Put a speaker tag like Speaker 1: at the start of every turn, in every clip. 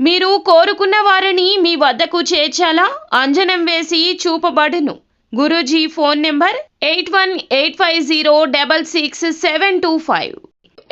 Speaker 1: మీరు కోరుకున్న వారిని మీ వద్దకు చేర్చాలా? అంజనం వేసి చూపబడును. Guruji phone number eight one eight five zero double six seven two five.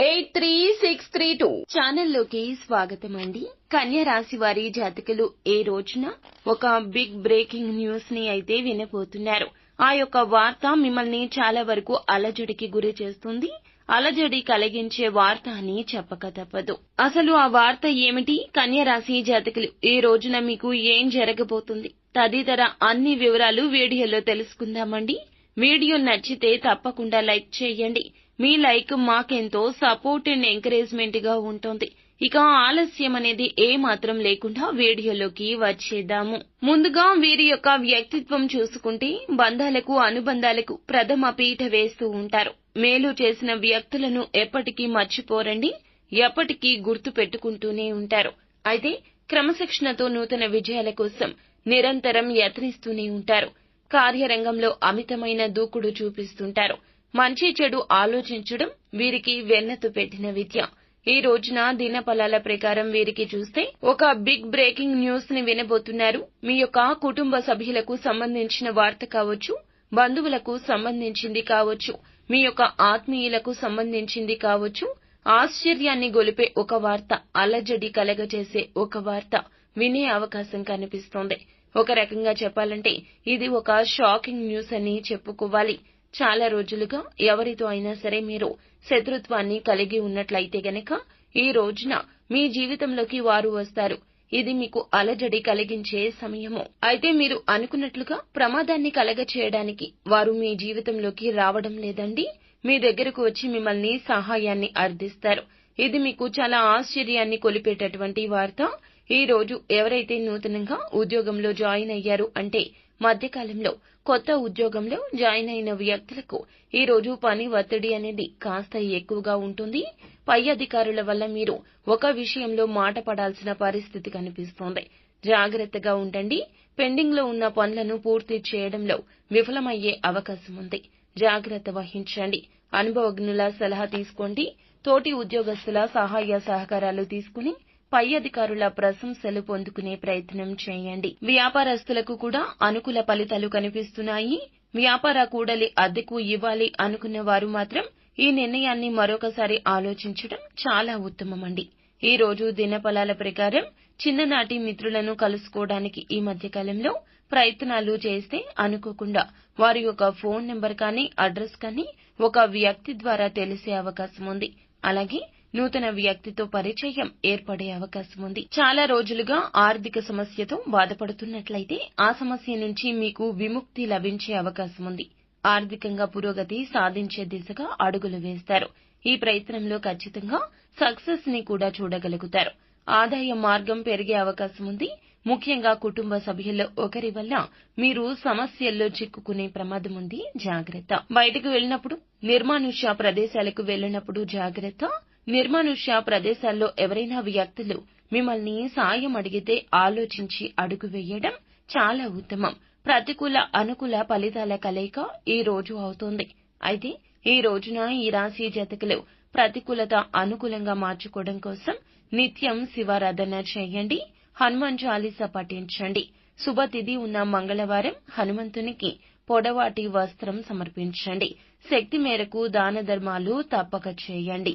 Speaker 1: Eight three six three two. ఛానల్లోకి స్వాగతం అండి కన్య రాశి వారి జాతకులు ఏ రోజున? ఒక బిగ్ బ్రేకింగ్ న్యూస్ని అయితే వినబోతున్నారు. ఆ యొక్క వార్త మిమ్మల్ని చాలా వరకు అలజడికి గురి చేస్తుంది. అలజడి కలిగించే వార్త అని చెప్పక తప్పదు. అసలు ఆ వార్త ఏమిటి? కన్యరాశి జాతకులు ఈ రోజున మీకు ఏం జరగబోతుంది? తదితర అన్ని వివరాలు వీడియోలో తెలుసుకుందామండి. వీడియో నచ్చితే తప్పకుండా లైక్ చేయండి. మీ లైక్ మాకెంతో సపోర్ట్ అండ్ ఎంకరేజ్మెంట్గా ఉంటుంది. ఇక ఆలస్యం అనేది ఏ మాత్రం లేకుండా వీడియోలోకి వచ్చేద్దాము. ముందుగా వీరి యొక్క వ్యక్తిత్వం చూసుకుంటే బంధాలకు అనుబంధాలకు ప్రథమ పీట వేస్తూ ఉంటారు. మేలు చేసిన వ్యక్తులను ఎప్పటికీ మర్చిపోరండి ఎప్పటికీ గుర్తు పెట్టుకుంటూనే ఉంటారు. అయితే క్రమశిక్షణతో నూతన విజయాల కోసం నిరంతరం యత్నిస్తూనే ఉంటారు. కార్యరంగంలో అమితమైన దూకుడు చూపిస్తుంటారు. మంచి చెడు ఆలోచించడం వీరికి వెన్నతు పెట్టిన విద్య. ఈ రోజున దినఫలాల ప్రకారం వీరికి చూస్తే ఒక బిగ్ బ్రేకింగ్ న్యూస్ని వినబోతున్నారు. మీ యొక్క కుటుంబ సభ్యులకు సంబంధించిన వార్త కావచ్చు బంధువులకు సంబంధించింది కావచ్చు. మీ యొక్క ఆత్మీయులకు సంబంధించింది కావచ్చు. ఆశ్చర్యాన్ని గొలిపే ఒక వార్త అలజడి కలగజేసే ఒక వార్త వినే అవకాశం కనిపిస్తోంది. ఒక రకంగా చెప్పాలంటే ఇది ఒక షాకింగ్ న్యూస్ అని చెప్పుకోవాలి. చాలా రోజులుగా ఎవరితో అయినా సరే మీరు శత్రుత్వాన్ని కలిగి ఉన్నట్లయితే గనక ఈ రోజున మీ జీవితంలోకి వారు వస్తారు. ఇది మీకు అలజడి కలిగించే సమయము. అయితే మీరు అనుకున్నట్లుగా ప్రమాదాన్ని కలగ చేయడానికి వారు మీ జీవితంలోకి రావడం లేదండి. మీ దగ్గరకు వచ్చి మిమ్మల్ని సహాయాన్ని అర్థిస్తారు ఇది మీకు చాలా ఆశ్చర్యాన్ని కొలిపేటటువంటి వార్త. ఈ రోజు ఎవరైతే నూతనంగా ఉద్యోగంలో జాయిన్ అయ్యారు అంటే మధ్యకాలంలో కొత్త ఉద్యోగంలో జాయిన్ అయిన వ్యక్తులకు ఈ రోజు పని ఒత్తిడి అనేది కాస్త ఎక్కువగా ఉంటుంది. పై అధికారుల వల్ల మీరు ఒక విషయంలో మాట పడాల్సిన పరిస్థితి కనిపిస్తోంది. జాగ్రత్తగా ఉండండి. పెండింగ్లో ఉన్న పనులను పూర్తి చేయడంలో విఫలమయ్యే అవకాశం ఉంది. జాగ్రత్త వహించండి. అనుభవజ్ఞుల సలహా తీసుకోండి. తోటి ఉద్యోగస్తుల సహాయ సహకారాలు తీసుకుని పై అధికారుల ప్రశంసలు పొందుకునే ప్రయత్నం చేయండి. వ్యాపారస్తులకు కూడా అనుకూల ఫలితాలు కనిపిస్తున్నాయి. వ్యాపార కూడలి అద్దెకు ఇవ్వాలి అనుకున్న వారు మాత్రం ఈ నిర్ణయాన్ని మరొకసారి ఆలోచించడం చాలా ఉత్తమమండి. ఈ రోజు దినఫలాల ప్రకారం చిన్ననాటి మిత్రులను కలుసుకోవడానికి ఈ మధ్యకాలంలో ప్రయత్నాలు చేస్తే అనుకోకుండా వారి యొక్క ఫోన్ నెంబర్ కానీ అడ్రస్ కానీ ఒక వ్యక్తి ద్వారా తెలిసే అవకాశం ఉంది. అలాగే నూతన వ్యక్తితో పరిచయం ఏర్పడే అవకాశం ఉంది. చాలా రోజులుగా ఆర్థిక సమస్యతో బాధపడుతున్నట్లయితే ఆ సమస్య నుంచి మీకు విముక్తి లభించే అవకాశం ఉంది. ఆర్థికంగా పురోగతి సాధించే దిశగా అడుగులు వేస్తారు. ఈ ప్రయత్నంలో ఖచ్చితంగా సక్సెస్ని కూడా చూడగలుగుతారు. ఆదాయ మార్గం పెరిగే అవకాశం ఉంది. ముఖ్యంగా కుటుంబ సభ్యుల్లో ఒకరి వల్ల మీరు సమస్యల్లో చిక్కుకునే ప్రమాదం ఉంది. జాగ్రత్త. బయటకు వెళ్ళినప్పుడు నిర్మానుష్య ప్రదేశాలకు వెళ్ళినప్పుడు జాగ్రత్త. నిర్మానుష్య ప్రదేశాల్లో ఎవరైనా వ్యక్తులు మిమ్మల్ని సాయం అడిగితే ఆలోచించి అడుగు వేయడం చాలా ఉత్తమం. ప్రతికూల అనుకూల ఫలితాల కలయిక ఈ రోజు అవుతోంది. అయితే ఈ రోజున ఈ రాశి జతకులు ప్రతికూలత అనుకూలంగా మార్చుకోవడం కోసం నిత్యం శివారాధన చేయండి హనుమాన్ చాలీస పఠించండి. శుభతిథి ఉన్న మంగళవారం హనుమంతునికి పొడవాటి వస్త్రం సమర్పించండి. శక్తి మేరకు దాన ధర్మాలు తప్పక చేయండి.